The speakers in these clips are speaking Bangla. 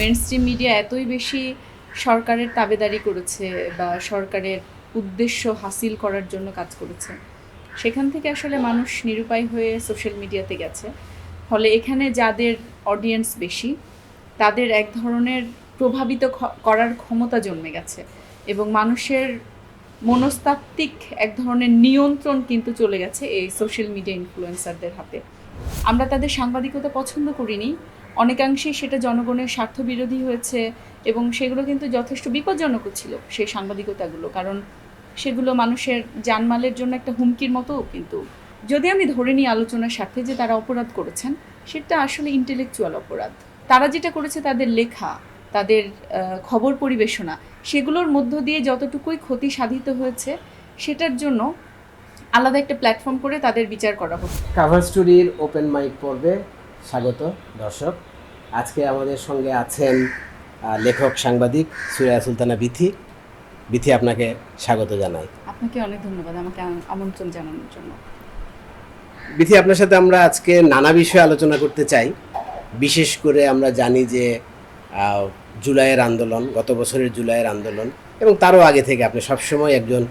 মেন স্ট্রিম মিডিয়া এতই বেশি সরকারের তাবেদারি করেছে বা সরকারের উদ্দেশ্য হাসিল করার জন্য কাজ করেছে। সেখান থেকে আসলে মানুষ নিরুপায় হয়ে সোশ্যাল মিডিয়াতে গেছে। ফলে এখানে যাদের অডিয়েন্স বেশি, তাদের এক ধরনের প্রভাবিত করার ক্ষমতা জন্মে গেছে এবং মানুষের মনস্তাত্ত্বিক এক ধরনের নিয়ন্ত্রণ কিন্তু চলে গেছে এই সোশ্যাল মিডিয়া ইনফ্লুয়েন্সারদের হাতে। আমরা তাদের সাংবাদিকতা পছন্দ করিনি অনেকাংশেই সেটা জনগণের স্বার্থ বিরোধী হয়েছে এবং সেগুলো কিন্তু যথেষ্ট বিপজ্জনকও ছিল সেই সাংবাদিকতাগুলো। কারণ সেগুলো মানুষের জানমালের জন্য একটা হুমকির মতো কিন্তু। যদি আমি ধরে নিই আলোচনার স্বার্থে যে তারা অপরাধ করেছেন, সেটা আসলে ইন্টেলেকচুয়াল অপরাধ। তারা যেটা করেছে তাদের লেখা, তাদের খবর পরিবেশনা, সেগুলোর মধ্য দিয়ে যতটুকুই ক্ষতি সাধিত হয়েছে, সেটার জন্য আলাদা একটা প্ল্যাটফর্ম করে তাদের বিচার করা হচ্ছে। কাভার স্টোরির ওপেন মাইক পর্বে স্বাগত দর্শক। আজকে আমাদের সঙ্গে আছেন লেখক সাংবাদিক সুরায়া সুলতানা বিথি। বিথি আপনাকে স্বাগত জানাই। আপনাকে অনেক ধন্যবাদ আমাকে আমন্ত্রণ জানানোর জন্য। বিথি আপনার সাথে আমরা আজকে নানা বিষয়ে আলোচনা করতে চাই। বিশেষ করে আমরা জানি যে জুলাইয়ের আন্দোলন গত বছরের জুলাইয়ের আন্দোলন এবং তারও আগে থেকে আপনি সবসময় একজন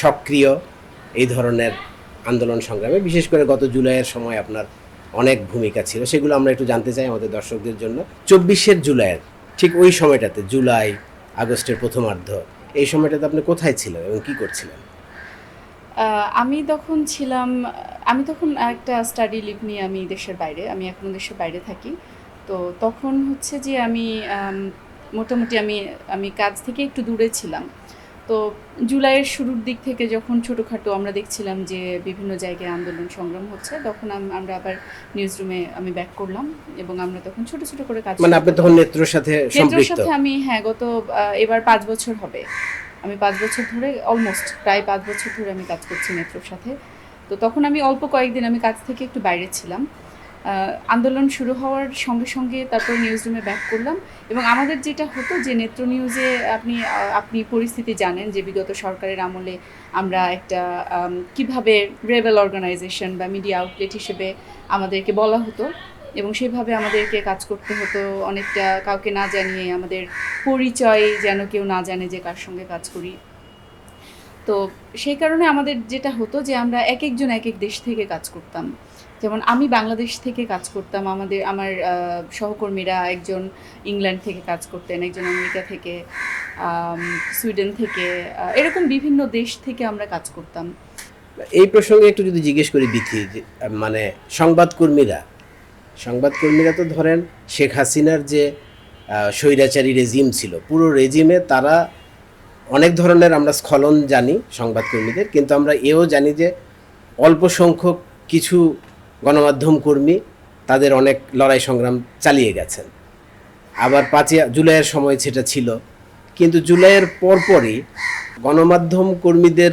সক্রিয় এই ধরনের আন্দোলন সংগ্রামে বিশেষ করে গত জুলাইয়ের সময় আপনার অনেক ভূমিকা ছিল। সেগুলো আমরা একটু জানতে চাই আমাদের দর্শকদের জন্য। চব্বিশের জুলাইয়ের, ঠিক ওই সময়টাতে, জুলাই, আগস্টের প্রথমার্ধ, এই সময়টাতে আপনি কোথায় ছিলেন এবং কি করছিলেন? আমি তখন ছিলাম, আমি তখন একটা স্টাডি লিভ নিয়ে আমি দেশের বাইরে, আমি এখন দেশের বাইরে থাকি। তো তখন হচ্ছে যে আমি, মোটামুটি আমি আমি কাজ থেকে একটু দূরে ছিলাম। তো জুলাইয়ের শুরুর দিক থেকে যখন ছোটোখাটো আমরা দেখছিলাম যে বিভিন্ন জায়গায় আন্দোলন সংগ্রাম হচ্ছে তখন আমরা আবার নিউজ রুমে আমি ব্যাক করলাম এবং আমরা তখন ছোট ছোট করে কাজ মানে আপনি। তখন নেত্রর সাথে সম্পৃক্ত? সাথে আমি হ্যাঁ গত এবার পাঁচ বছর হবে। আমি পাঁচ বছর ধরে অলমোস্ট প্রায় পাঁচ বছর ধরে আমি কাজ করছি মেট্রোর সাথে। তো তখন আমি অল্প কয়েকদিন আমি কাজ থেকে একটু বাইরে ছিলাম। আন্দোলন শুরু হওয়ার সঙ্গে সঙ্গে তারপর নিউজ রুমে ব্যাক করলাম। এবং আমাদের যেটা হতো যে নেত্র নিউজে আপনি আপনি পরিস্থিতি জানেন যে বিগত সরকারের আমলে আমরা একটা কীভাবে রেবেল অর্গানাইজেশন বা মিডিয়া আউটলেট হিসেবে আমাদেরকে বলা হতো এবং সেভাবে আমাদেরকে কাজ করতে হতো। অনেকটা কাউকে না জানিয়ে আমাদের পরিচয় যেন কেউ না জানে যে কার সঙ্গে কাজ করি। তো সেই কারণে আমাদের যেটা হতো যে আমরা এক একজন এক এক দেশ থেকে কাজ করতাম। যেমন আমি বাংলাদেশ থেকে কাজ করতাম, আমাদের, আমার সহকর্মীরা একজন ইংল্যান্ড থেকে কাজ করতেন, একজন আমেরিকা থেকে সুইডেন থেকে এরকম বিভিন্ন দেশ থেকে আমরা কাজ করতাম। এই প্রসঙ্গে একটু যদি জিজ্ঞেস করি বিথি মানে সংবাদকর্মীরা সংবাদকর্মীরা তো ধরেন শেখ হাসিনার যে স্বৈরাচারী রেজিম ছিল, পুরো রেজিমে তারা অনেক ধরনের আমরা স্খলন জানি সংবাদকর্মীদের, কিন্তু আমরা এও জানি যে অল্প সংখ্যক কিছু গণমাধ্যম কর্মী তাদের অনেক লড়াই সংগ্রাম চালিয়ে গেছেন। আবার পাঁচই জুলাইয়ের সময় সেটা ছিল। কিন্তু জুলাইয়ের পরপরই গণমাধ্যম কর্মীদের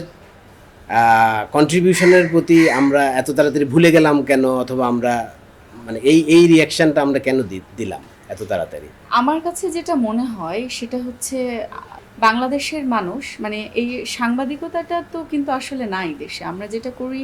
কন্ট্রিবিউশনের প্রতি আমরা এত তাড়াতাড়ি ভুলে গেলাম কেন? অথবা আমরা মানে এই এই রিয়াকশনটা আমরা কেন দিলাম এত তাড়াতাড়ি? আমার কাছে যেটা মনে হয় সেটা হচ্ছে, বাংলাদেশের মানুষ মানে এই সাংবাদিকতাটা তো কিন্তু আসলে নাই দেশে। আমরা যেটা করি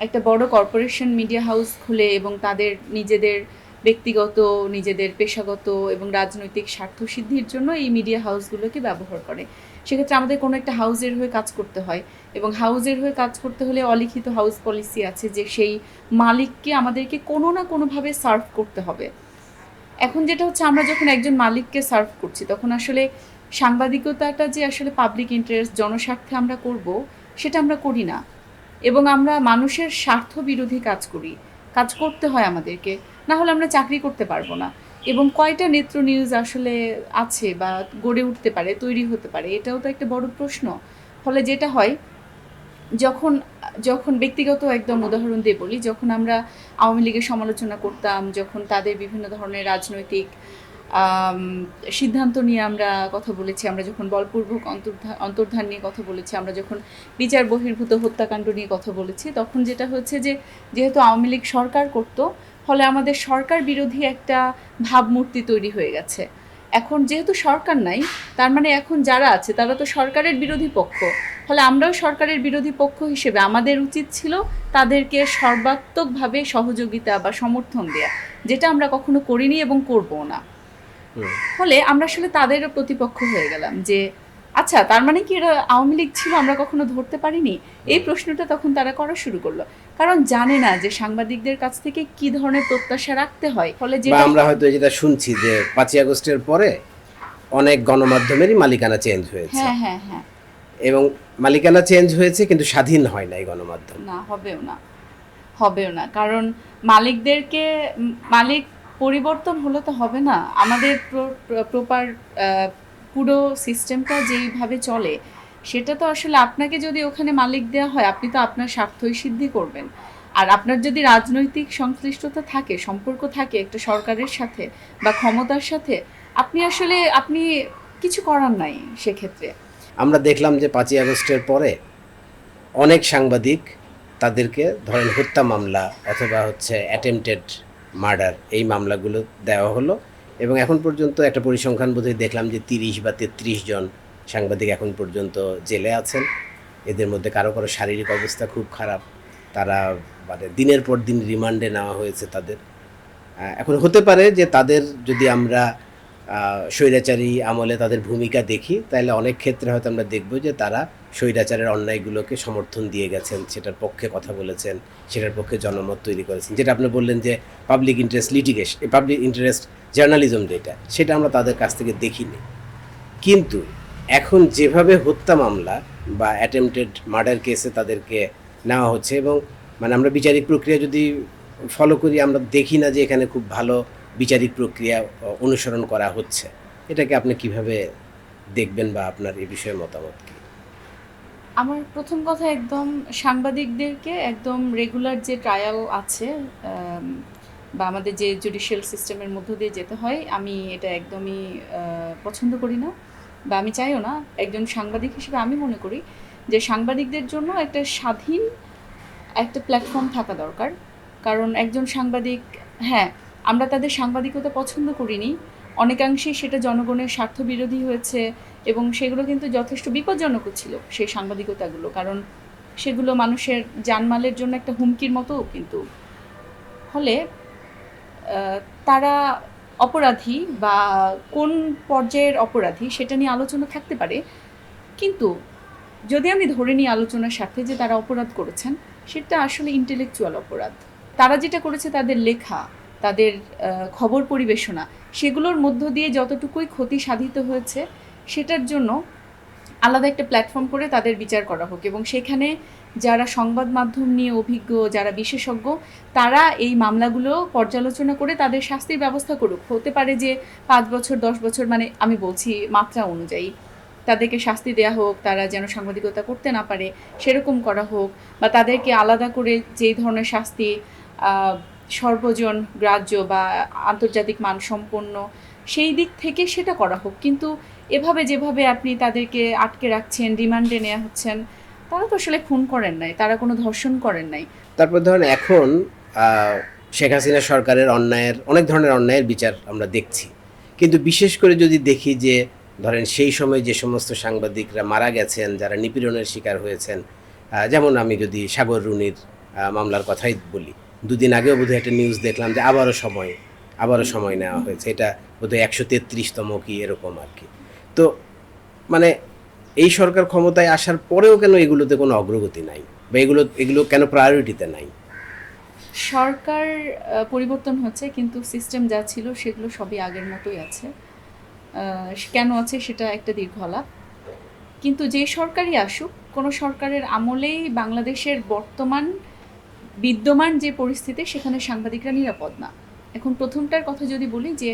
একটা বড় কর্পোরেশন মিডিয়া হাউস খুলে এবং তাদের নিজেদের ব্যক্তিগত, নিজেদের পেশাগত এবং রাজনৈতিক স্বার্থ সিদ্ধির জন্য এই মিডিয়া হাউসগুলোকে ব্যবহার করে। সেক্ষেত্রে আমাদের কোনো একটা হাউজের হয়ে কাজ করতে হয় এবং হাউজের হয়ে কাজ করতে হলে অলিখিত হাউস পলিসি আছে যে সেই মালিককে আমাদেরকে কোনো না কোনোভাবে সার্ভ করতে হবে। এখন যেটা হচ্ছে আমরা যখন একজন মালিককে সার্ভ করছি তখন আসলে সাংবাদিকতাটা যে আসলে পাবলিক ইন্টারেস্ট জনস্বার্থে আমরা করব, সেটা আমরা করি না। এবং আমরা মানুষের স্বার্থ বিরোধী কাজ করি, কাজ করতে হয় আমাদেরকে না হলে আমরা চাকরি করতে পারব না। এবং কয়টা নেত্র নিউজ আসলে আছে বা গড়ে উঠতে পারে, তৈরি হতে পারে, এটাও তো একটা বড় প্রশ্ন। ফলে যেটা হয়, যখন যখন ব্যক্তিগত একদম উদাহরণ দিয়ে বলি, যখন আমরা আওয়ামী লীগের সমালোচনা করতাম, যখন তাদের বিভিন্ন ধরনের রাজনৈতিক সিদ্ধান্ত নিয়ে আমরা কথা বলেছি, আমরা যখন বলপূর্বক অন্তর্ধা- অন্তর্ধান নিয়ে কথা বলেছি, আমরা যখন বিচার বহির্ভূত হত্যাকাণ্ড নিয়ে কথা বলেছি, তখন যেটা হচ্ছে যে, যেহেতু আওয়ামী লীগ সরকার করত, ফলে আমাদের সরকার বিরোধী একটা ভাবমূর্তি তৈরি হয়ে গেছে এখন যেহেতু সরকার নাই, তার মানে এখন যারা আছে, তারা তো সরকারের বিরোধী পক্ষ ফলে আমরাও সরকারের বিরোধী পক্ষ হিসেবে আমাদের উচিত ছিল তাদেরকে সর্বাত্মকভাবে সহযোগিতা বা সমর্থন দেয়া, যেটা আমরা কখনো করিনি এবং করব না। ফলে আমরা আসলে তাদের প্রতিপক্ষ হয়ে গেলাম যে আচ্ছা তার মানে কি এরা আওয়ামী লীগ ছিল আমরা কখনো ধরতে পারিনি? এই প্রশ্নটা তখন তারা করা শুরু করল। কারণ জানে না যে সাংবাদিকদের কাছ থেকে কি ধরনের প্রত্যাশা রাখতে হয়। ফলে যেটা আমরা হয়তো যেটা শুনছি যে পাঁচই আগস্টের পরে অনেক গণমাধ্যমেরই মালিকানা চেঞ্জ হয়েছে। হ্যাঁ হ্যাঁ হ্যাঁ। এবং মালিকানা চেঞ্জ হয়েছে কিন্তু স্বাধীন হয় নাই গণমাধ্যম। না হবেও না। হবেও না। কারণ মালিকদেরকে মালিক পরিবর্তন হলে তো হবে না। আমাদের প্রপার পুরো সিস্টেমটা যেইভাবে চলে, সেটা তো আসলে আপনাকে যদি ওখানে মালিক দেওয়া হয়, আপনি তো আপনার স্বার্থই সিদ্ধি করবেন। আর আপনার যদি রাজনৈতিক সংশ্লিষ্টতা থাকে, সম্পর্ক থাকে একটা সরকারের সাথে বা ক্ষমতার সাথে, আপনি আসলে, আপনি কিছু করার নাই সেক্ষেত্রে। আমরা দেখলাম যে পাঁচই আগস্টের পরে অনেক সাংবাদিক তাদেরকে ধরেন হত্যা মামলা অথবা হচ্ছে অ্যাটেম্পটেড মার্ডার, এই মামলাগুলো দেওয়া হলো এবং এখন পর্যন্ত একটা পরিসংখ্যান বোধহয় দেখলাম যে তিরিশ বা তেত্রিশ জন সাংবাদিক এখন পর্যন্ত জেলে আছেন। এদের মধ্যে কারও কারও শারীরিক অবস্থা খুব খারাপ। তারা মানে দিনের পর দিন রিমান্ডে নেওয়া হয়েছে তাদের। এখন হতে পারে যে তাদের যদি আমরা স্বৈরাচারী আমলে তাদের ভূমিকা দেখি তাহলে অনেক ক্ষেত্রে হয়তো আমরা দেখব যে তারা স্বৈরাচারের অন্যায়গুলোকে সমর্থন দিয়ে গেছেন, সেটার পক্ষে কথা বলেছেন, সেটার পক্ষে জনমত তৈরি করেছেন। যেটা আপনি বললেন যে public interest litigation public interest journalism যেটা সেটা আমরা তাদের কাছ থেকে দেখিনি। কিন্তু এখন যেভাবে হত্যা মামলা বা অ্যাটেম্পটেড মার্ডার কেসে তাদেরকে নেওয়া হচ্ছে এবং মানে আমরা বিচারিক প্রক্রিয়া যদি ফলো করি, আমরা দেখি না যে এখানে খুব ভালো বিচারিক প্রক্রিয়া অনুসরণ করা হচ্ছে। এটাকে আপনি কীভাবে দেখবেন বা আপনার এই বিষয়ে মতামত কি? আমার প্রথম কথা একদম সাংবাদিকদেরকে একদম রেগুলার যে ট্রায়াল আছে বা আমাদের যে জুডিশিয়াল সিস্টেমের মধ্য দিয়ে যেতে হয়, আমি এটা একদমই পছন্দ করি না বা আমি চাইও না। একজন সাংবাদিক হিসেবে আমি মনে করি যে সাংবাদিকদের জন্য একটা স্বাধীন একটা প্ল্যাটফর্ম থাকা দরকার। কারণ একজন সাংবাদিক হ্যাঁ আমরা তাদের সাংবাদিকতা পছন্দ করিনি। অনেকাংশেই সেটা জনগণের স্বার্থ বিরোধী হয়েছে এবং সেগুলো কিন্তু যথেষ্ট বিপজ্জনকও ছিল সেই সাংবাদিকতাগুলো। কারণ সেগুলো মানুষের জানমালের জন্য একটা হুমকির মতো কিন্তু। ফলে তারা অপরাধী বা কোন পর্যায়ের অপরাধী সেটা নিয়ে আলোচনা থাকতে পারে। কিন্তু যদি আমি ধরে নিই আলোচনার সাথে যে তারা অপরাধ করেছেন, সেটা আসলে ইন্টেলেকচুয়াল অপরাধ। তারা যেটা করেছে তাদের লেখা তাদের খবর পরিবেশনা, সেগুলোর মধ্য দিয়ে যতটুকুই ক্ষতি সাধিত হয়েছে, সেটার জন্য আলাদা একটা প্ল্যাটফর্ম করে তাদের বিচার করা হোক। এবং সেখানে যারা সংবাদ মাধ্যম নিয়ে অভিজ্ঞ, যারা বিশেষজ্ঞ, তারা এই মামলাগুলো পর্যালোচনা করে তাদের শাস্তির ব্যবস্থা করুক। হতে পারে যে পাঁচ বছর, দশ বছর মানে আমি বলছি মাত্রা অনুযায়ী তাদেরকে শাস্তি দেওয়া হোক, তারা যেন সাংবাদিকতা করতে না পারে, সেরকম করা হোক, বা তাদেরকে আলাদা করে যেই ধরনের শাস্তি সর্বজন গ্রাহ্য বা আন্তর্জাতিক মানসম্পন্ন, সেই দিক থেকে সেটা করা হোক। কিন্তু এভাবে যেভাবে আপনি তাদেরকে আটকে রাখছেন রিমান্ডে নেওয়া হচ্ছেন, তারা তো আসলে খুন করেন নাই, তারা কোনো ধর্ষণ করেন নাই। তারপর ধরেন এখন শেখ হাসিনা সরকারের অন্যায়ের, অনেক ধরনের অন্যায়ের বিচার আমরা দেখছি। কিন্তু বিশেষ করে যদি দেখি যে, ধরেন সেই সময় যে সমস্ত সাংবাদিকরা মারা গেছেন, যারা নিপীড়নের শিকার হয়েছেন যেমন আমি যদি সাগর রুনির মামলার কথাই বলি দুদিন আগেও বোধহয় একটা নিউজ দেখলাম যে আবারও সময় আবারও সময় নেওয়া হয়েছে। এটা বোধহয় একশো তেত্রিশতম কি এরকম আর কি। তো মানে এই সরকার ক্ষমতায় আসার পরেও কেন এগুলোতে কোনো অগ্রগতি নাই? বা এগুলো এগুলো কেন প্রায়োরিটিতে নাই? সরকার পরিবর্তন হচ্ছে, কিন্তু সিস্টেম যা ছিল সেগুলো সবই আগের মতোই আছে। কেন আছে সেটা একটা দীর্ঘ আলাপ। কিন্তু যে সরকারই আসুক, কোনো সরকারের আমলেই বাংলাদেশের বর্তমান বিদ্যমান যে পরিস্থিতি, সেখানে সাংবাদিকরা নিরাপদ না। এখন প্রথমটার কথা যদি বলি যে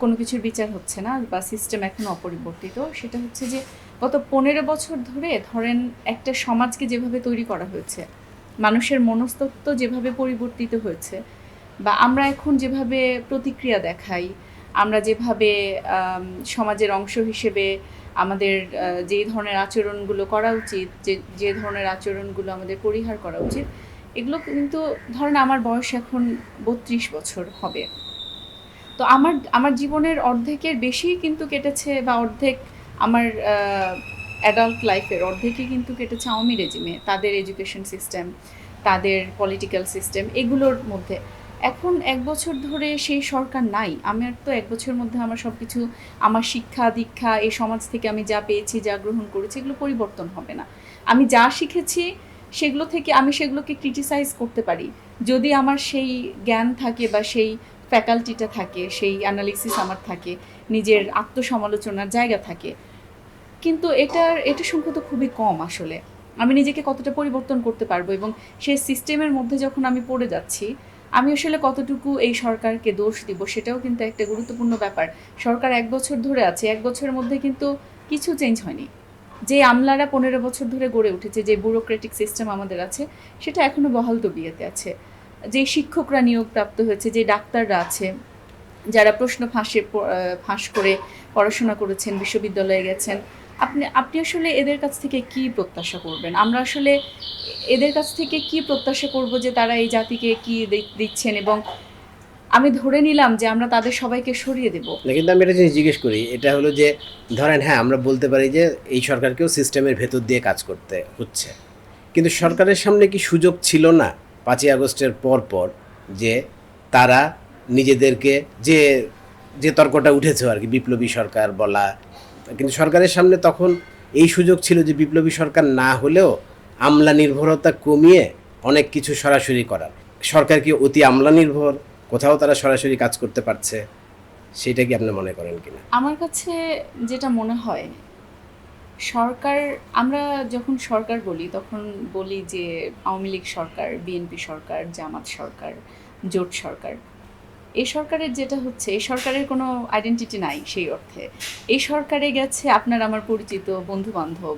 কোনো কিছুর বিচার হচ্ছে না বা সিস্টেম এখনও অপরিবর্তিত, সেটা হচ্ছে যে, গত পনেরো বছর ধরে ধরেন একটা সমাজকে যেভাবে তৈরি করা হয়েছে, মানুষের মনস্তত্ব যেভাবে পরিবর্তিত হয়েছে, বা আমরা এখন যেভাবে প্রতিক্রিয়া দেখাই, আমরা যেভাবে সমাজের অংশ হিসেবে আমাদের যেই ধরনের আচরণগুলো করা উচিত, যে যে ধরনের আচরণগুলো আমাদের পরিহার করা উচিত এগুলো কিন্তু ধরেন আমার বয়স এখন বত্রিশ বছর হবে। তো আমার আমার জীবনের অর্ধেকের বেশি কিন্তু কেটেছে বা অর্ধেক আমার অ্যাডাল্ট লাইফের অর্ধেকই কিন্তু কেটেছে আওয়ামী রেজিমে তাদের এডুকেশন সিস্টেম তাদের পলিটিক্যাল সিস্টেম এগুলোর মধ্যে। এখন এক বছর ধরে সেই সরকার নাই। আমার তো এক বছরের মধ্যে আমার সব কিছু আমার শিক্ষা, দীক্ষা, এই সমাজ থেকে আমি যা পেয়েছি, যা গ্রহণ করেছি, এগুলো পরিবর্তন হবে না। আমি যা শিখেছি সেগুলো থেকে আমি সেগুলোকে ক্রিটিসাইজ করতে পারি। যদি আমার সেই জ্ঞান থাকে বা সেই ফ্যাকাল্টিটা থাকে, সেই অ্যানালিসিস আমার থাকে, নিজের আত্মসমালোচনার জায়গা থাকে। কিন্তু এটার এটা সংখ্যা তো খুবই কম আসলে। আমি নিজেকে কতটা পরিবর্তন করতে পারব এবং সেই সিস্টেমের মধ্যে যখন আমি পড়ে যাচ্ছি, আমি আসলে কতটুকু এই সরকারকে দোষ দিব সেটাও কিন্তু একটা গুরুত্বপূর্ণ ব্যাপার। সরকার এক বছর ধরে আছে, এক বছরের মধ্যে কিন্তু কিছু চেঞ্জ হয়নি। যে আমলারা পনেরো বছর ধরে গড়ে উঠেছে, যে ব্যুরোক্রেটিক সিস্টেম আমাদের আছে, সেটা এখনও বহাল তবিয়েতে আছে। যে শিক্ষকরা নিয়োগপ্রাপ্ত হয়েছে, যে ডাক্তাররা আছে, যারা প্রশ্ন ফাঁসে ফাঁস করে পড়াশোনা করেছেন, বিশ্ববিদ্যালয়ে গেছেন, আপনি আপনি আসলে এদের কাছ থেকে কি প্রত্যাশা করবেন? আমরা আসলে এদের কাছ থেকে কি প্রত্যাশা করব যে তারা এই জাতিকে কি দিচ্ছেন এবং আমি ধরে নিলাম যে আমরা তাদের সবাইকে সরিয়ে দেব। কিন্তু আমি এটা জিনিস জিজ্ঞেস করি, এটা হলো যে, ধরেন হ্যাঁ আমরা বলতে পারি যে, এই সরকারকেও সিস্টেমের ভেতর দিয়ে কাজ করতে হচ্ছে। কিন্তু সরকারের সামনে কি সুযোগ ছিল না পাঁচই আগস্টের পর পর যে, তারা নিজেদেরকে যে যে তর্কটা উঠেছে আর কি, বিপ্লবী সরকার বলা, কিন্তু সরকারের সামনে তখন এই সুযোগ ছিল যে, বিপ্লবী সরকার না হলেও আমলা নির্ভরতা কমিয়ে অনেক কিছু সরাসরি করার। সরকার কি অতি আমলা নির্ভর? কোথাও তারা সরাসরি কাজ করতে পারছে, সেটা কি আপনি মনে করেন কিনা? আমার কাছে যেটা মনে হয়, সরকার, আমরা যখন সরকার বলি, তখন বলি যে আওয়ামী লীগ সরকার, বিএনপি সরকার, জামাত সরকার, জোট সরকার, এই সরকারের যেটা হচ্ছে, এই সরকারের কোনো আইডেন্টিটি নাই সেই অর্থে। এই সরকারে গেছে আপনার আমার পরিচিত বন্ধু বান্ধব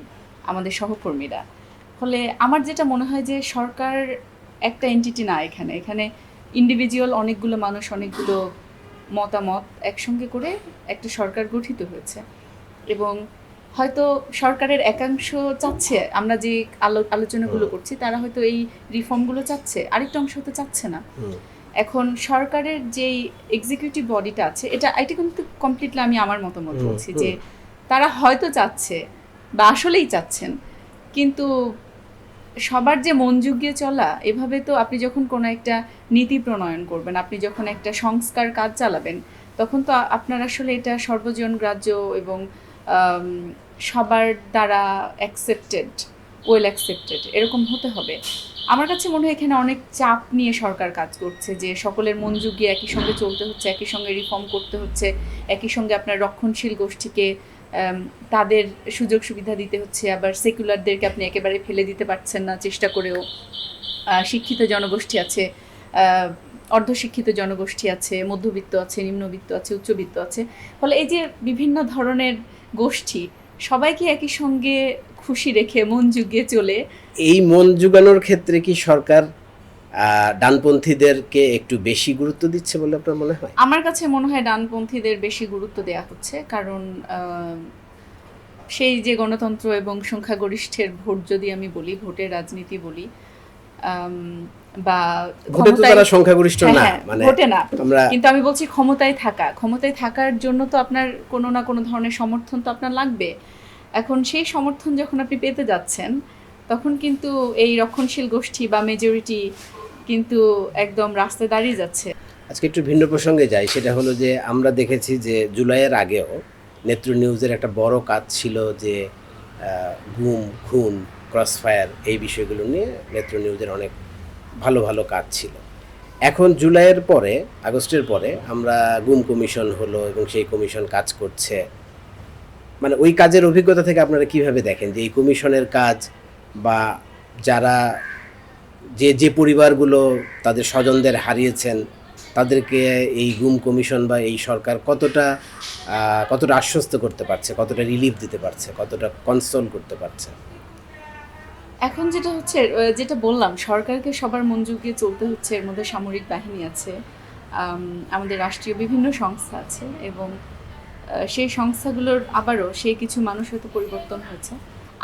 আমাদের সহকর্মীরা। ফলে আমার যেটা মনে হয় যে সরকার একটা এন্টিটি না এখানে। এখানে ইন্ডিভিজুয়াল অনেকগুলো মানুষ অনেকগুলো মতামত একসঙ্গে করে একটা সরকার গঠিত হয়েছে। এবং হয়তো সরকারের একাংশ চাচ্ছে আমরা যে আলো আলোচনাগুলো করছি তারা হয়তো এই রিফর্মগুলো চাচ্ছে আরেকটা অংশ হয়তো চাচ্ছে না। এখন সরকারের যেই এক্সিকিউটিভ বডিটা আছে এটা এটা কিন্তু কমপ্লিটলি আমি আমার মতামত বলছি যে তারা হয়তো চাচ্ছে বা আসলেই চাচ্ছেন কিন্তু সবার যে মন জুগিয়ে চলা, এভাবে তো আপনি যখন কোনো একটা নীতি প্রণয়ন করবেন, আপনি যখন একটা সংস্কার কাজ চালাবেন, তখন তো আপনার আসলে এটা সর্বজন গ্রাহ্য এবং সবার দ্বারা অ্যাকসেপ্টেড ওয়েল অ্যাকসেপ্টেড এরকম হতে হবে। আমার কাছে মনে হয় এখানে অনেক চাপ নিয়ে সরকার কাজ করছে, যে সকলের মন জুগিয়ে একই সঙ্গে চলতে হচ্ছে, একই সঙ্গে রিফর্ম করতে হচ্ছে, একই সঙ্গে আপনার রক্ষণশীল গোষ্ঠীকে তাদের সুযোগ সুবিধা দিতে হচ্ছে, আবার সেকুলারদেরকে আপনি একেবারে ফেলে দিতে পারছেন না চেষ্টা করেও। শিক্ষিত জনগোষ্ঠী আছে অর্ধশিক্ষিত জনগোষ্ঠী আছে, মধ্যবিত্ত আছে, নিম্নবিত্ত আছে, উচ্চবিত্ত আছে। ফলে এই যে বিভিন্ন ধরনের গোষ্ঠী সবাইকে একই সঙ্গে খুশি রেখে মন জুগিয়ে চলে? এই মন জুগানোর ক্ষেত্রে কি সরকার ডানপন্থীদেরকে একটু বেশি গুরুত্ব দিচ্ছে বলে আপনার মনে হয়? আমার কাছে মনে হয় ডানপন্থীদের বেশি গুরুত্ব দেওয়া হচ্ছে কারণ সেই যে গণতন্ত্র এবং সংখ্যাগরিষ্ঠের ভোট যদি আমি বলি ভোটের রাজনীতি বলি বা তারা সংখ্যাগরিষ্ঠ না হ্যাঁ, মানে ভোটে না। কিন্তু আমি বলছি ক্ষমতায় থাকা। ক্ষমতায় থাকার জন্য তো আপনার কোনো না কোনো ধরনের সমর্থন তো আপনার লাগবে। এখন সেই সমর্থন যখন আপনি পেতে যাচ্ছেন তখন কিন্তু এই রক্ষণশীল গোষ্ঠী বা মেজরিটি কিন্তু একদম রাস্তায় দাঁড়িয়ে যাচ্ছে। আজকে একটু ভিন্ন প্রসঙ্গে যাই, সেটা হলো যে আমরা দেখেছি যে জুলাইয়ের আগেও নেত্র নিউজের একটা বড় কাজ ছিল যে গুম, খুন ক্রসফায়ার এই বিষয়গুলো নিয়ে নেত্র নিউজের অনেক ভালো ভালো কাজ ছিল। এখন জুলাইয়ের পরে, আগস্টের পরে আমরা গুম কমিশন হলো এবং সেই কমিশন কাজ করছে। মানে ওই কাজের অভিজ্ঞতা থেকে আপনারা কীভাবে দেখেন যে এই কমিশনের কাজ বা যারা যে যে পরিবারগুলো তাদের স্বজনদের হারিয়েছেন, তাদেরকে এই গুম কমিশন বা এই সরকার কতটা কতটা আশ্বস্ত করতে পারছে, কতটা রিলিফ দিতে পারছে, কতটা কনসোল করতে পারছে? এখন যেটা হচ্ছে যেটা বললাম, সরকারকে সবার মন জুগিয়ে চলতে হচ্ছে, এর মধ্যে সামরিক বাহিনী আছে আমাদের রাষ্ট্রীয় বিভিন্ন সংস্থা আছে এবং সেই সংস্থাগুলোর আবারও সেই কিছু মানুষ হয়তো পরিবর্তন হয়েছে।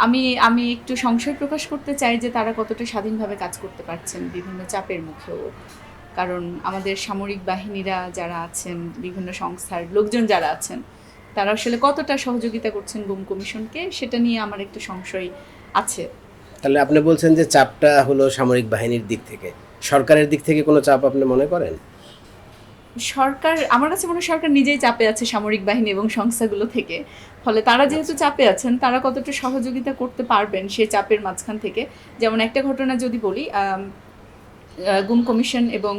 আমি আমি একটু সংশয় প্রকাশ করতে চাই যে তারা কতটা স্বাধীনভাবে কাজ করতে পারছেন বিভিন্ন চাপের মুখেও। কারণ আমাদের সামরিক বাহিনীরা যারা আছেন, বিভিন্ন সংস্থার লোকজন যারা আছেন, তারা আসলে কতটা সহযোগিতা করছেন গুম কমিশনকে, সেটা নিয়ে আমার একটু সংশয় আছে। তাহলে আপনি বলছেন যে চাপটা হলো সামরিক বাহিনীর দিক থেকে। সরকারের দিক থেকে কোনো চাপ আপনি মনে করেন? সরকার আমার কাছে মনে হয় সরকার নিজেই চাপে আছে সামরিক বাহিনী এবং সংস্থাগুলো থেকে। ফলে তারা যেহেতু চাপে আছেন তারা কতটা সহযোগিতা করতে পারবেন সেই চাপের মাঝখান থেকে? যেমন একটা ঘটনা যদি বলি গুম কমিশন এবং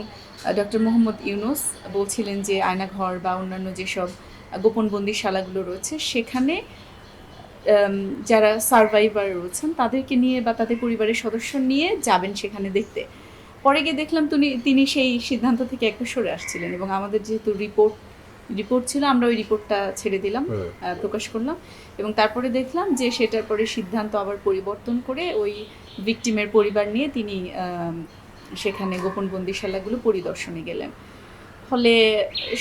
ডক্টর মোহাম্মদ ইউনুস বলছিলেন যে আয়নাঘর বা অন্যান্য যেসব গোপন বন্দিশালাগুলো রয়েছে সেখানে যারা সার্ভাইভার রয়েছেন তাদেরকে নিয়ে বা তাদের পরিবারের সদস্য নিয়ে যাবেন সেখানে দেখতে। পরে গিয়ে দেখলাম তিনি তিনি সেই সিদ্ধান্ত থেকে একটু সরে আসছিলেন এবং আমাদের যেহেতু রিপোর্ট রিপোর্ট ছিল আমরা ওই রিপোর্টটা ছেড়ে দিলাম প্রকাশ করলাম এবং তারপরে দেখলাম যে সেটার পরে সিদ্ধান্ত আবার পরিবর্তন করে ওই ভিকটিমের পরিবার নিয়ে তিনি সেখানে গোপন বন্দিশালাগুলো পরিদর্শনে গেলেন। ফলে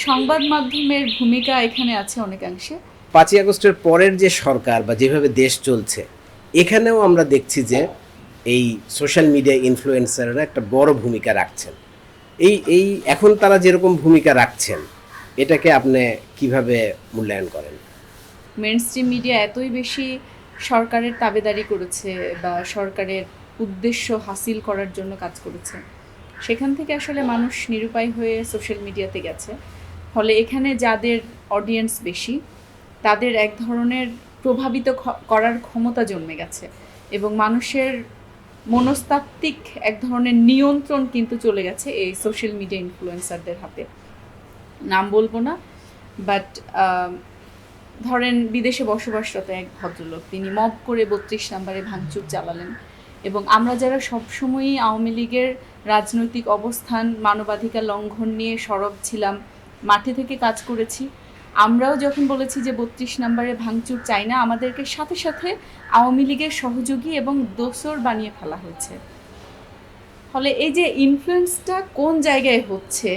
সংবাদ মাধ্যমের ভূমিকা এখানে আছে অনেকাংশে। পাঁচই আগস্টের পরের যে সরকার বা যেভাবে দেশ চলছে এখানেও আমরা দেখছি যে এই সোশ্যাল মিডিয়া ইনফ্লুয়েন্সাররা একটা বড় ভূমিকা রাখছেন। এই এই এখন তারা যেরকম ভূমিকা রাখছেন, এটাকে আপনি কীভাবে মূল্যায়ন করেন? মেন স্ট্রিম মিডিয়া এতই বেশি সরকারের তাবেদারি করেছে বা সরকারের উদ্দেশ্য হাসিল করার জন্য কাজ করেছে। সেখান থেকে আসলে মানুষ নিরুপায় হয়ে সোশ্যাল মিডিয়াতে গেছে। ফলে এখানে যাদের অডিয়েন্স বেশি, তাদের এক ধরনের প্রভাবিত করার ক্ষমতা জন্মে গেছে। এবং মানুষের মনস্তাত্ত্বিক এক ধরনের নিয়ন্ত্রণ কিন্তু চলে গেছে এই সোশ্যাল মিডিয়া ইনফ্লুয়েন্সারদের হাতে। নাম বলব না বাট ধরেন বিদেশে বসবাসরত এক ভদ্রলোক, তিনি মব করে বত্রিশ নাম্বারে ভাঙচুর চালালেন এবং আমরা যারা সবসময়ই আওয়ামী লীগের রাজনৈতিক অবস্থান, মানবাধিকার লঙ্ঘন নিয়ে সরব ছিলাম, মাঠে থেকে কাজ করেছি আমরাও যখন বলেছি যে বত্রিশ নম্বরে ভাঙচুর চাই না, আমাদেরকে সাথে সাথে আওয়ামী লীগের সহযোগী এবং দোসর বানিয়ে ফেলা হয়েছে। ফলে এই যে ইনফ্লুয়েন্সটা কোন জায়গায় হচ্ছে,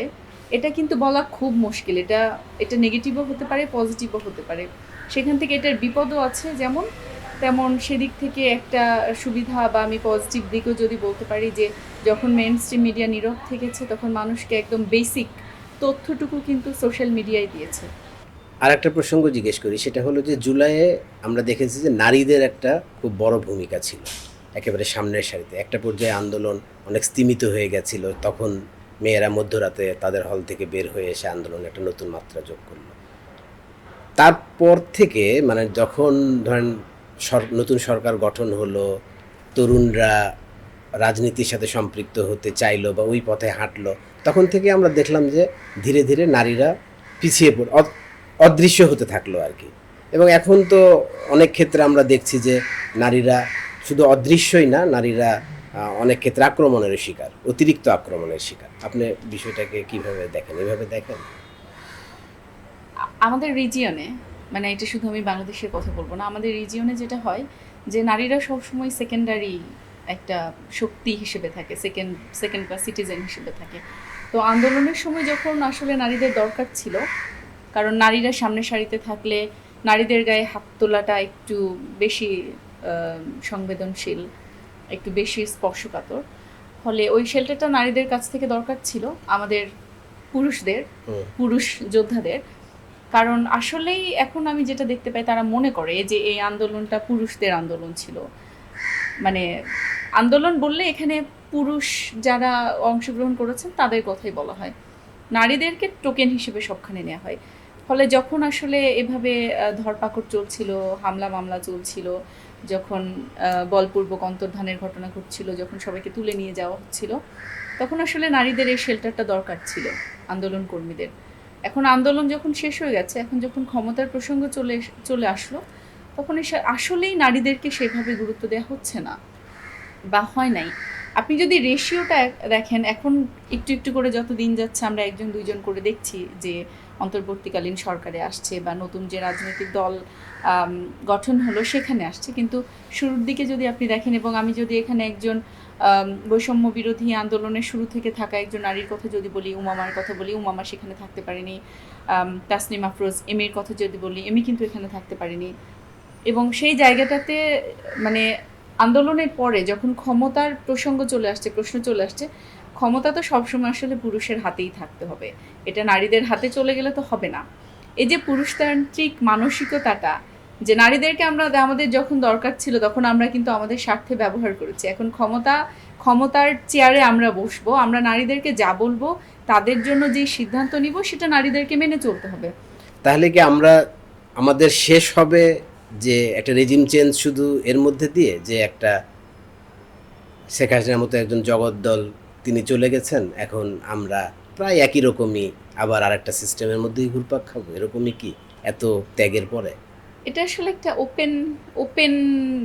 এটা কিন্তু বলা খুব মুশকিল। এটা এটা নেগেটিভও হতে পারে পজিটিভও হতে পারে। সেখান থেকে এটার বিপদও আছে, যেমন, তেমন সেদিক থেকে একটা সুবিধা বা আমি পজিটিভ দিকও যদি বলতে পারি যে, যখন মেন স্ট্রিম মিডিয়া নীরব থেকেছে, তখন মানুষকে একদম বেসিক তথ্যটুকু কিন্তু সোশ্যাল মিডিয়ায় দিয়েছে। আর একটা প্রসঙ্গ জিজ্ঞেস করি, সেটা হলো যে জুলাইয়ে আমরা দেখেছি যে নারীদের একটা খুব বড় ভূমিকা ছিল, একেবারে সামনের সারিতে। একটা পর্যায়ে আন্দোলন অনেক স্তিমিত হয়ে গেছিল, তখন মেয়েরা মধ্যরাতে তাদের হল থেকে বের হয়ে এসে আন্দোলনে একটা নতুন মাত্রা যোগ করল। তারপর থেকে মানে যখন ধরেন নতুন সরকার গঠন হলো, তরুণরা রাজনীতির সাথে সম্পৃক্ত হতে চাইলো বা ওই পথে হাঁটলো, তখন থেকে আমরা দেখলাম যে ধীরে ধীরে নারীরা পিছিয়ে পড় অদৃশ্য হতে থাকল আর কি। এবং এখন তো অনেক ক্ষেত্রে আমরা দেখছি যে নারীরা শুধু অদৃশ্যই না, নারীরা অনেক ক্ষেত্রে আক্রমণের শিকার, অতিরিক্ত আক্রমণের শিকার। আপনি বিষয়টাকে কীভাবে দেখেন? এভাবে দেখেন? আমাদের রিজিয়নে মানে এটা শুধু আমি বাংলাদেশের কথা বলব না, আমাদের রিজিয়নে যেটা হয় যে নারীরা সবসময় সেকেন্ডারি একটা শক্তি হিসেবে থাকে সেকেন্ড সেকেন্ড ক্লাস সিটিজেন হিসেবে থাকে। তো আন্দোলনের সময় যখন আসলে নারীদের দরকার ছিল কারণ নারীরা সামনের সারিতে থাকলে নারীদের গায়ে হাত তোলাটা একটু বেশি সংবেদনশীল একটু বেশি স্পর্শকাতর। ফলে ওই শেল্টারটা নারীদের কাছ থেকে দরকার ছিল আমাদের পুরুষদের পুরুষ যোদ্ধাদের। কারণ আসলেই এখন আমি যেটা দেখতে পাই তারা মনে করে যে এই আন্দোলনটা পুরুষদের আন্দোলন ছিল। মানে আন্দোলন বললে এখানে পুরুষ যারা অংশগ্রহণ করেছেন তাদের কথাই বলা হয়। নারীদেরকে টোকেন হিসেবে সবখানে নেওয়া হয়। ফলে যখন আসলে এভাবে ধরপাকড় চলছিল, হামলা মামলা চলছিল, যখন বলপূর্বক অন্তর্ধানের ঘটনা ঘটছিল, যখন সবাইকে তুলে নিয়ে যাওয়া হচ্ছিল, তখন আসলে নারীদের এই শেল্টারটা দরকার ছিল, আন্দোলন কর্মীদের। এখন আন্দোলন যখন শেষ হয়ে গেছে, এখন যখন ক্ষমতার প্রসঙ্গ চলে চলে আসলো, তখন এসে আসলেই নারীদেরকে সেভাবে গুরুত্ব দেওয়া হচ্ছে না, বা হয় নাই। আপনি যদি রেশিওটা, দেখেন, এখন একটু একটু করে যত দিন যাচ্ছে, আমরা একজন, দুইজন করে দেখছি যে অন্তর্বর্তীকালীন সরকারে আসছে বা নতুন যে রাজনৈতিক দল গঠন হলো সেখানে আসছে। কিন্তু শুরুর দিকে যদি আপনি দেখেন এবং আমি যদি এখানে একজন বৈষম্য বিরোধী আন্দোলনের শুরু থেকে থাকা একজন নারীর কথা যদি বলি, উমামার কথা বলি, উমামা সেখানে থাকতে পারেনি। তাসনিম আফরোজ এমির কথা যদি বলি এমি কিন্তু এখানে থাকতে পারেনি। এবং সেই জায়গাটাতে মানে আন্দোলনের পরে যখন ক্ষমতার প্রসঙ্গ চলে আসছে, প্রশ্ন চলে আসছে ক্ষমতা তো সবসময় আসলে পুরুষের হাতেই থাকতে হবে। এটা নারীদের হাতে চলে গেলে তো হবে না। এই যে পুরুষতান্ত্রিক মানসিকতাটা, যে নারীদেরকে আমরা আমাদের যখন দরকার ছিল তখন আমরা কিন্তু আমাদের স্বার্থে ব্যবহার করেছি। এখন ক্ষমতা, ক্ষমতার চেয়ারে আমরা বসবো, আমরা নারীদেরকে যা বলব তাদের জন্য যে সিদ্ধান্ত নিব সেটা নারীদেরকে মেনে চলতে হবে। তাহলে কি আমরা, আমাদের শেষ হবে যে একটা রেজিম চেঞ্জ শুধু এর মধ্যে দিয়ে? যে একটা শেখ হাসিনার মতো একজন জগদ্দল তিনি চলে গেছেন, এখন আমরা প্রায় একই রকমই আবার আরেকটা সিস্টেমের মধ্যেই ঘুরপাক খাব। এরকমই কি এত ত্যাগের পরে? এটা আসলে একটা ওপেন ওপেন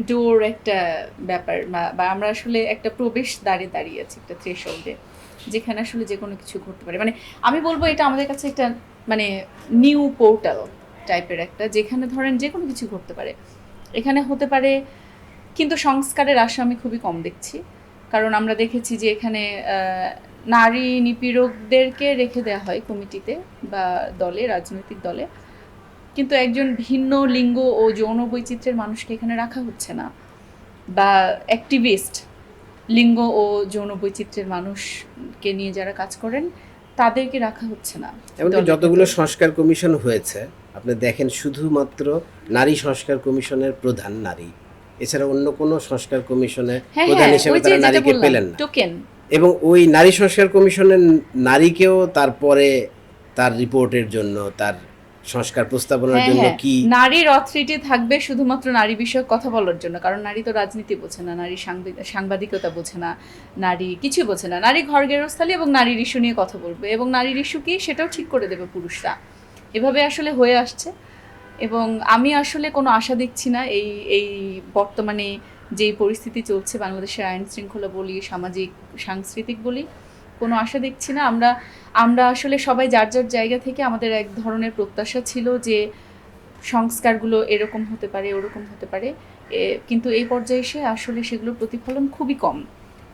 ডোর একটা ব্যাপার বা- আমরা আসলে একটা প্রবেশ দ্বারে দাঁড়িয়ে আছি, একটা থ্রেশহোল্ডে যেখানে আসলে যে কোনো কিছু ঘটতে পারে। মানে আমি বলব এটা আমাদের কাছে একটা মানে নিউ পোর্টাল টাইপের একটা, যেখানে ধরেন যে কোনো কিছু ঘটতে পারে। এখানে হতে পারে, কিন্তু সংস্কারের আশা আমি খুবই কম দেখছি। কারণ আমরা দেখেছি যে এখানে নারী নিপীড়কদেরকে রেখে দেওয়া হয় কমিটিতে বা দলে রাজনৈতিক দলে। কিন্তু একজন ভিন্ন লিঙ্গ ও যৌন বৈচিত্র্যের মানুষকে এখানে রাখা হচ্ছে না। বা অ্যাক্টিভিস্ট লিঙ্গ ও যৌন বৈচিত্র্যের মানুষকে নিয়ে যারা কাজ করেন তাদেরকে রাখা হচ্ছে না। এমনকি যতগুলো সংস্কার কমিশন হয়েছে আপনি দেখেন শুধুমাত্র নারী সংস্কার কমিশনের প্রধান নারী। এছাড়া অন্য কোনো সংস্কার কমিশনে হ্যাঁ প্রধান হ্যাঁ হিসেবে তারা নারীকে পেলেন না। এবং ওই নারী সংস্কার কমিশনের নারীকেও তারপরে তার রিপোর্টের জন্য তার সংস্কার প্রস্তাবনার হ্যাঁ জন্য কি নারীর অথরিটি থাকবে শুধুমাত্র নারী বিষয়ক কথা বলার জন্য কারণ নারী তো রাজনীতি বোঝে না নারী সাংবাদিকতা বোঝে না নারী কিছু বোঝে না। নারী ঘর গেরস্থালি এবং নারীর ইস্যু নিয়ে কথা বলবে এবং নারীর ইস্যু কি সেটাও ঠিক করে দেবে পুরুষরা। এভাবে আসলে হয়ে আসছে। এবং আমি আসলে কোনো আশা দেখছি না এই এই বর্তমানে যেই পরিস্থিতি চলছে বাংলাদেশের আইন শৃঙ্খলা বলি, সামাজিক, সাংস্কৃতিক বলি, কোনো আশা দেখছি না। আমরা আমরা আসলে সবাই যার যার জায়গা থেকে আমাদের এক ধরনের প্রত্যাশা ছিল যে সংস্কারগুলো এরকম হতে পারে, ওরকম হতে পারে। কিন্তু এই পর্যায়ে এসে আসলে সেগুলোর প্রতিফলন খুবই কম।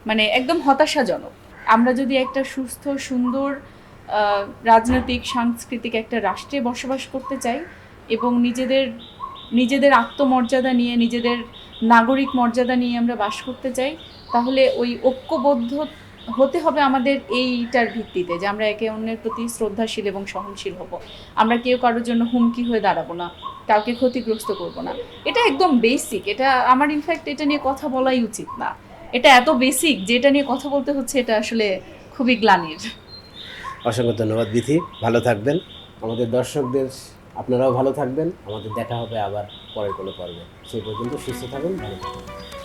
মানে একদম হতাশাজনক। আমরা যদি একটা সুস্থ, সুন্দর রাজনৈতিক, সাংস্কৃতিক একটা রাষ্ট্রে বসবাস করতে চাই এবং নিজেদের নিজেদের আত্মমর্যাদা নিয়ে, নিজেদের নাগরিক মর্যাদা নিয়ে আমরা বাস করতে চাই, তাহলে ওই ঐক্যবদ্ধ হতে হবে আমাদের এইটার ভিত্তিতে যে আমরা একে অন্যের প্রতি শ্রদ্ধাশীল এবং সহনশীল হব। আমরা কেউ কারোর জন্য হুমকি হয়ে দাঁড়াবো না, কাউকে ক্ষতিগ্রস্ত করব না। এটা একদম বেসিক এটা আমার ইনফ্যাক্ট এটা নিয়ে কথা বলাই উচিত না। এটা এত বেসিক যেটা নিয়ে কথা বলতে হচ্ছে, এটা আসলে খুবই গ্লানির। অসংখ্য ধন্যবাদ, বিথি। ভালো থাকবেন। আমাদের দর্শকদের আপনারাও ভালো থাকবেন। আমাদের দেখা হবে আবার পরের কোনো পর্বে। সেই পর্যন্ত সুস্থ থাকুন, ভালো থাকুন।